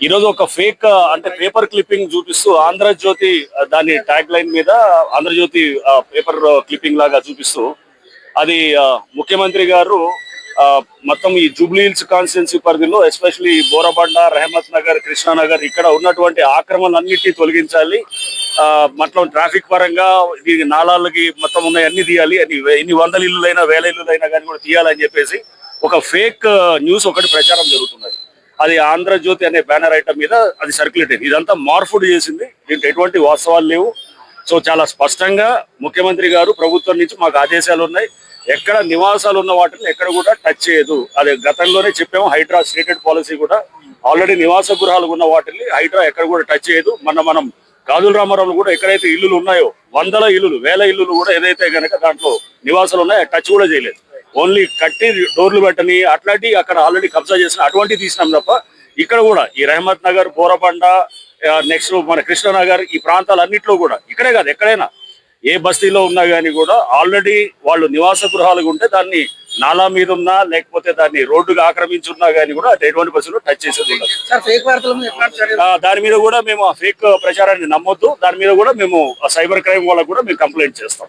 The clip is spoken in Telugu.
ఈరోజు ఒక ఫేక్ అంటే పేపర్ క్లిప్పింగ్ చూపిస్తూ ఆంధ్రజ్యోతి దాని ట్యాగ్ లైన్ మీద ఆంధ్రజ్యోతి పేపర్ క్లిప్పింగ్ లాగా చూపిస్తూ అది ముఖ్యమంత్రి గారు ఆ, మొత్తం ఈ జూబ్లీ హిల్స్ కాన్స్టిట్యున్సీ పరిధిలో ఎస్పెషలీ బోరబండ రెహమత్ నగర్ కృష్ణానగర్ ఇక్కడ ఉన్నటువంటి ఆక్రమణలన్నిటినీ తొలగించాలి. ఆ, మొత్తం ట్రాఫిక్ పరంగా దీనికి నాళాలకి మొత్తం ఉన్నాయి అన్ని తీయాలి. అని ఎన్ని వందల ఇల్లులైనా వేల ఇల్లులైనా కానీ కూడా తీయాలని చెప్పేసి ఒక ఫేక్ న్యూస్ ఒకటి ప్రచారం జరుగుతుంది అది ఆంధ్రజ్యోతి అనే బ్యానర్ ఐటమ్ మీద అది సర్క్యులేట్ అయింది. ఇదంతా మార్ఫుడ్ చేసింది. దీంట్లో ఎటువంటి వాస్తవాలు లేవు. సో చాలా స్పష్టంగా ముఖ్యమంత్రి గారు ప్రభుత్వం నుంచి మాకు ఆదేశాలు ఉన్నాయి. ఎక్కడ నివాసాలు ఉన్న వాటిని ఎక్కడ కూడా టచ్ చేయదు. అదే గతంలోనే చెప్పాము హైడ్రా స్టేటెడ్ పాలసీ కూడా ఆల్రెడీ నివాస గృహాలు ఉన్న వాటిని హైడ్రా ఎక్కడ కూడా టచ్ చేయదు. మన మనం కాజుల రామారావు కూడా ఎక్కడైతే ఇల్లులు ఉన్నాయో వందల ఇల్లులు వేల ఇల్లులు కూడా ఏదైతే కనుక దాంట్లో నివాసాలు ఉన్నాయో టచ్ కూడా చేయలేదు. ఓన్లీ కట్టి డోర్లు పెట్టని అట్లాంటి అక్కడ ఆల్రెడీ కబ్జా చేసిన అటువంటి తీసినాం తప్ప ఇక్కడ కూడా ఈ రెహమత్ నగర్ బోరబండ నెక్స్ట్ మన కృష్ణనగర్ ఈ ప్రాంతాలన్నింటిలో కూడా ఇక్కడే కాదు ఎక్కడైనా ఏ బస్తీలో ఉన్నా కానీ కూడా ఆల్రెడీ వాళ్ళు నివాస గృహాలుగా ఉంటే దాన్ని నాలా మీద ఉన్నా లేకపోతే దాన్ని రోడ్డుగా ఆక్రమించి ఉన్నా కానీ కూడా ఎటువంటి బస్సులో టచ్ చేసేది ఉండదు. దాని మీద కూడా మేము ఫేక్ ప్రచారాన్ని నమ్మొద్దు దాని మీద కూడా మేము సైబర్ క్రైమ్ వాళ్ళకు కూడా మేము కంప్లైంట్ చేస్తాం.